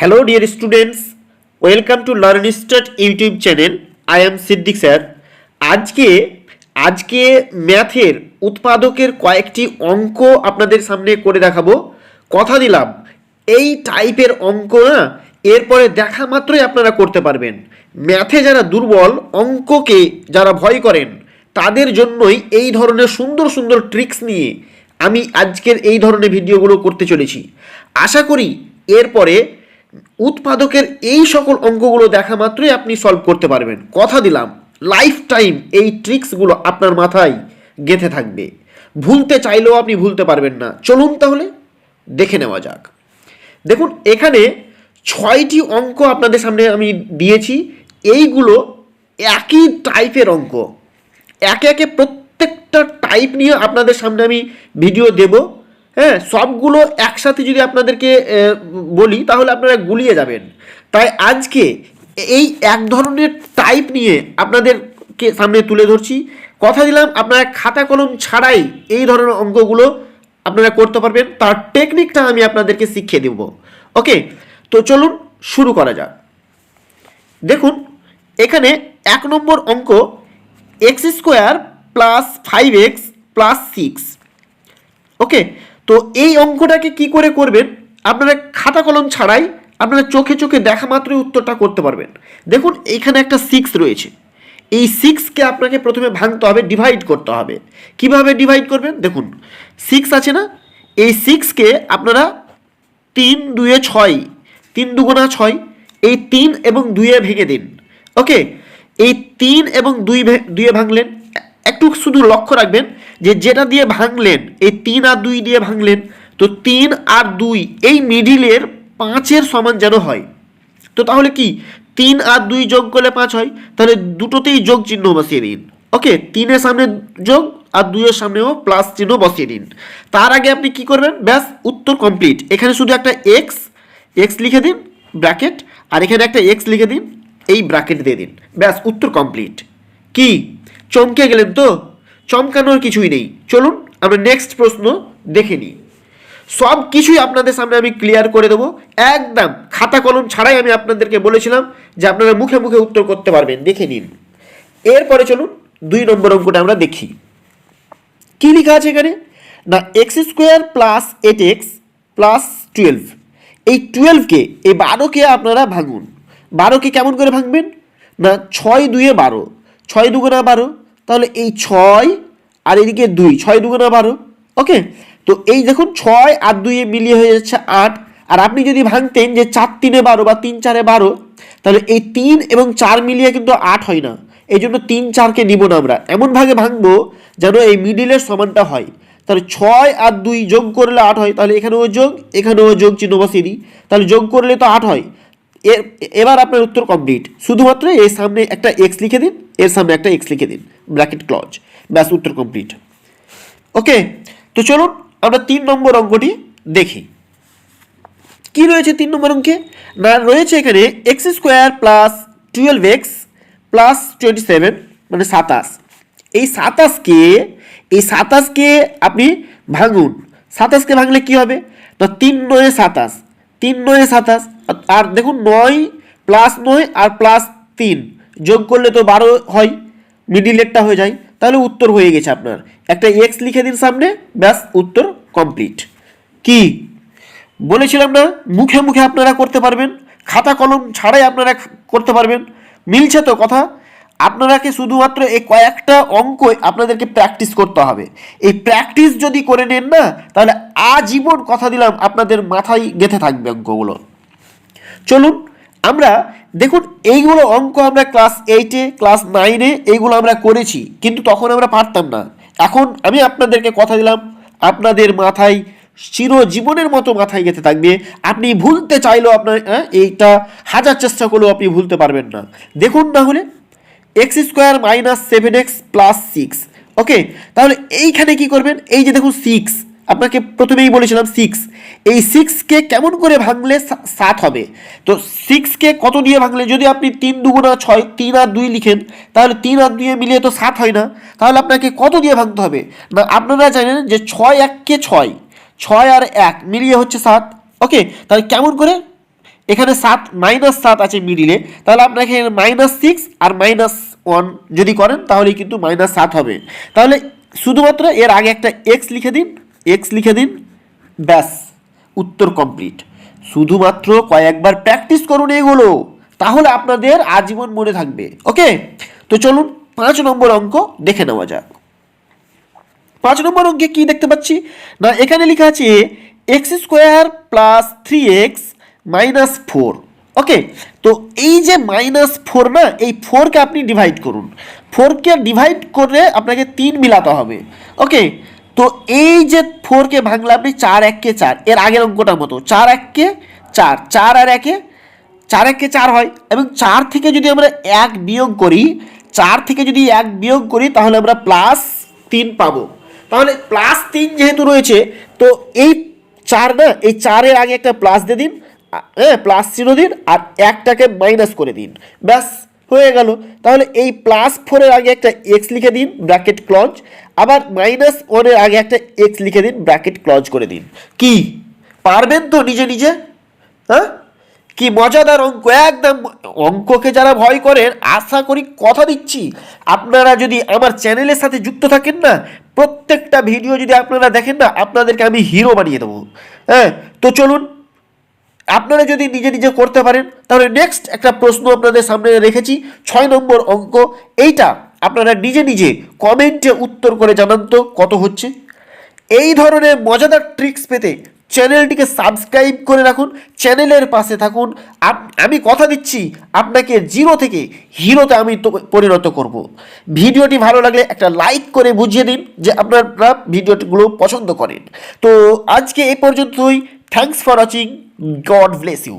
Hello dear students, welcome to Learn Start YouTube channel I am Siddique sir আজকে আজকে ম্যাথের উৎপাদকের কয়েকটি অঙ্ক আপনাদের সামনে করে দেখাবো। কথা দিলাম। এই টাইপের অঙ্ক না এরপরে দেখা মাত্রই আপনারা করতে পারবেন। ম্যাথে যারা দুর্বল অঙ্ককে যারা ভয় করেন তাদের জন্যই এই ধরনের সুন্দর সুন্দর ট্রিক্স নিয়ে আমি আজকের এই ধরনের ভিডিওগুলো করতে চলেছি। আশা করি এরপরে উৎপাদকের এই সকল অঙ্কগুলো দেখা মাত্রই আপনি সলভ করতে পারবেন। কথা দিলাম লাইফ টাইম এই ট্রিক্সগুলো আপনার মাথায় গেঁথে থাকবে। ভুলতে চাইলেও আপনি ভুলতে পারবেন না। চলুন তাহলে দেখে নেওয়া যাক। দেখুন, এখানে ছয়টি অঙ্ক আপনাদের সামনে আমি দিয়েছি। এইগুলো একই টাইপের অঙ্ক। একে একে প্রত্যেকটা টাইপ নিয়ে আপনাদের সামনে আমি ভিডিও দেব। হ্যাঁ সবগুলো একসাথে যদি আপনাদেরকে বলি, তাহলে আপনারা গুলিয়ে যাবেন। তাই আজকে এই এক ধরনের টাইপ নিয়ে আপনাদেরকে সামনে তুলে ধরছি। কথা দিলাম, আপনারা খাতা কলম ছাড়াই এই ধরনের অঙ্কগুলো আপনারা করতে পারবেন। তার টেকনিকটা আমি আপনাদেরকে শিখিয়ে দেব। ওকে, তো চলুন শুরু করা যাক। দেখুন, এখানে এক নম্বর অঙ্ক x square plus five x plus six okay তো এই অঙ্কটাকে কি করে করবেন? আপনারা খাতা কলম ছাড়াই আপনারা চোখে চোখে দেখা মাত্রই উত্তরটা করতে পারবেন। দেখুন, এইখানে একটা সিক্স রয়েছে। এই সিক্সকে আপনাকে প্রথমে ভাঙতে হবে ডিভাইড করতে হবে। কীভাবে ডিভাইড করবেন? দেখুন সিক্স আছে না? এই সিক্সকে আপনারা তিন দুয়ে ছয়, তিন দুগুণা ছয়, এই তিন এবং দুইয়ে ভেঙে দিন। ওকে এই তিন এবং দুই দুইয়ে ভাঙলেন একটু শুধু লক্ষ্য রাখবেন যে যেটা দিয়ে ভাঙলেন, এই তিন আর দুই দিয়ে ভাঙলেন, তো তিন আর দুই এই মিডিলের পাঁচের সমান যেন হয়। তো তাহলে কি? তিন আর দুই যোগ করলে পাঁচ হয়, তাহলে দুটোতেই যোগ চিহ্ন বসিয়ে দিন। ওকে, তিনের সামনে যোগ আর দুইয়ের সামনেও প্লাস চিহ্ন বসিয়ে দিন। তার আগে আপনি কি করবেন? ব্যাস, উত্তর কমপ্লিট এখানে শুধু একটা এক্স এক্স লিখে দিন ব্র্যাকেট আর এখানে একটা এক্স লিখে দিন, এই ব্র্যাকেট দিয়ে দিন। ব্যাস, উত্তর কমপ্লিট কি? চমকে গেলেন তো? চমকানোর কিছুই নেই। চলুন, আমরা নেক্সট প্রশ্ন দেখে নিই। সব কিছুই আপনাদের সামনে আমি ক্লিয়ার করে দেবো। একদম খাতা কলম ছাড়াই আমি আপনাদেরকে বলেছিলাম যে আপনারা মুখে মুখে উত্তর করতে পারবেন। দেখে নিন। এরপরে চলুন, দুই নম্বর অঙ্কটা আমরা দেখি। কি লেখা আছে এখানে? না x square plus eight x plus twelve এই টুয়েলভকে এই বারোকে আপনারা ভাঙুন। বারোকে কেমন করে ভাঙবেন? না, ছয় দুয়ে বারো। ছয় দুগুণা বারো তাহলে এই ছয় আর এদিকে দুই, ছয় দুগুণা বারো ওকে তো এই দেখুন, ছয় আর দুইয়ে মিলিয়ে হয়ে যাচ্ছে আট, আর আপনি যদি ভাঙতেন যে চার তিনে বারো বা তিন চারে বারো, তাহলে এই তিন এবং চার মিলিয়ে কিন্তু আট হয় না। এই জন্য তিন চারকে নিব না আমরা। এমন ভাগে ভাঙবো যেন এই মিডিলের সমানটা হয়। তাহলে ছয় আর দুই যোগ করলে আট হয়, তাহলে এখানেও যোগ এখানেও যোগ চিহ্ন বসিয়ে দিই তাহলে যোগ করলে তো আট হয়। এর, এবার আপনার উত্তর কমপ্লিট শুধুমাত্র এর সামনে একটা এক্স লিখে দিন, এর সামনে একটা এক্স লিখে দিন ব্র্যাকেট ক্লজ ব্যাস, উত্তর কমপ্লিট ওকে তো চলুন আমরা তিন নম্বর অঙ্কটি দেখি। কি রয়েছে তিন নম্বর অঙ্কে? না, রয়েছে এখানে x square plus twelve x plus twenty seven মানে সাতাশ। এই সাতাশকে এই সাতাশকে আপনি ভাঙুন। সাতাশকে ভাঙলে কি হবে? তো তিন নয় সাতাশ, তিন নয় সাতাশ আর- দেখুন নয় প্লাস নয় আর প্লাস তিন। যোগ করলে তো বারো হয় মিডিলেরটা হয়ে যায়। তাহলে উত্তর হয়ে গেছে আপনার। একটা এক্স লিখে দিন সামনে, ব্যাস, উত্তর কমপ্লিট কি? বলেছিলাম না, মুখে মুখে আপনারা করতে পারবেন, খাতা কলম ছাড়াই আপনারা করতে পারবেন। মিলছে তো কথা? আপনারাকে শুধুমাত্র এই কয়েকটা অঙ্ক আপনাদেরকে প্র্যাকটিস করতে হবে। এই প্র্যাকটিস যদি করে নেন না, তাহলে আজীবন কথা দিলাম, আপনাদের মাথায় গেঁথে থাকবে অঙ্কগুলো। চলুন আমরা দেখুন এইগুলো অঙ্ক আমরা ক্লাস এইটে ক্লাস নাইনে এইগুলো আমরা করেছি কিন্তু তখন আমরা পারতাম না। এখন আমি আপনাদেরকে কথা দিলাম আপনাদের মাথায় চিরজীবনের মতো মাথায় গেঁথে থাকবে। আপনি ভুলতে চাইলেও আপনার হ্যাঁ, এইটা হাজার চেষ্টা করলেও আপনি ভুলতে পারবেন না। দেখুন তাহলে x square minus seven x plus six okay তাহলে এইখানে কি করবেন? এই যে দেখুন সিক্স আপনাকে প্রথমেই বলেছিলাম সিক্স এই সিক্সকে কেমন করে ভাঙলে সাত হবে? তো সিক্সকে কত দিয়ে ভাঙলে? যদি আপনি তিন দুগুণা ছয়, তিন আর দুই লিখেন, তাহলে তিন আর দুইয়ে মিলিয়ে তো সাত হয় না। তাহলে আপনাকে কত দিয়ে ভাঙতে হবে? না, আপনারা জানেন যে ছয় এককে ছয় ছয় আর এক মিলিয়ে হচ্ছে সাত। ওকে? তাহলে কেমন করে? এখানে সাত মাইনাস সাত আছে মিডিলে তাহলে আপনাকে মাইনাস সিক্স আর মাইনাস ওয়ান যদি করেন তাহলে কিন্তু মাইনাস সাত হবে। তাহলে শুধুমাত্র এর আগে একটা এক্স লিখে দিন। এক্স লিখে দিন। ব্যাস, উত্তর কমপ্লিট শুধুমাত্র কয়েকবার প্র্যাকটিস করুন এগুলো, তাহলে আপনাদের আজীবন মনে থাকবে। ওকে তো চলুন পাঁচ নম্বর অঙ্ক দেখে নেওয়া যাক। পাঁচ নম্বর অঙ্কে কি দেখতে পাচ্ছি? না, এখানে লেখা আছে x square plus three x minus four okay তো এই যে মাইনাস ফোর না, এই ফোরকে আপনি ডিভাইড করুন। ফোরকে ডিভাইড করে আপনাকে তিন মিলাতে হবে। ওকে তো এই যে ফোরকে ভাঙলে আপনি চার এককে চার, এর আগের অঙ্কটার মতো, চার এককে চার চার আর একে, চার একে চার হয় এবং চার থেকে যদি আমরা এক বিয়োগ করি, চার থেকে যদি এক বিয়োগ করি, তাহলে আমরা প্লাস তিন পাবো। তাহলে প্লাস তিন যেহেতু রয়েছে, তো এই চার না, এই চারের আগে একটা প্লাস দিয়ে দিন হ্যাঁ প্লাস চিহ্ন দিন, আর একটাকে মাইনাস করে দিন। ব্যাস, হয়ে গেল। তাহলে এই প্লাস ফোরের আগে একটা এক্স লিখে দিন ব্র্যাকেট ক্লজ আবার মাইনাস ওয়ানের আগে একটা এক্স লিখে দিন ব্র্যাকেট ক্লজ করে দিন। কি? পারবেন তো নিজে নিজে? হ্যাঁ? কি মজাদার অঙ্ক, একদম অঙ্ককে যারা ভয় করেন, আশা করি কথা দিচ্ছি। আপনারা যদি আমার চ্যানেলের সাথে যুক্ত থাকেন না, প্রত্যেকটা ভিডিও যদি আপনারা দেখেন না, আপনাদেরকে আমি হিরো বানিয়ে দেবো। হ্যাঁ? তো চলুন, আপনারা যদি নিজে নিজে করতে পারেন, তাহলে নেক্সট একটা প্রশ্ন আপনাদের সামনে রেখেছি, ছয় নম্বর অঙ্ক, এইটা। আপনারা নিজে নিজে কমেন্টে উত্তর করে জানান তো কত হচ্ছে। এই ধরনের মজাদার ট্রিক্স পেতে চ্যানেলটিকে সাবস্ক্রাইব করে রাখুন চ্যানেলের পাশে থাকুন। আমি কথা দিচ্ছি আপনাকে জিরো থেকে হিরোতে আমি পরিণত করব। ভিডিওটি ভালো লাগলে একটা লাইক করে বুঝিয়ে দিন যে আপনারা ভিডিওগুলো পছন্দ করেন। তো আজকে এ পর্যন্তই। Thanks for watching God bless you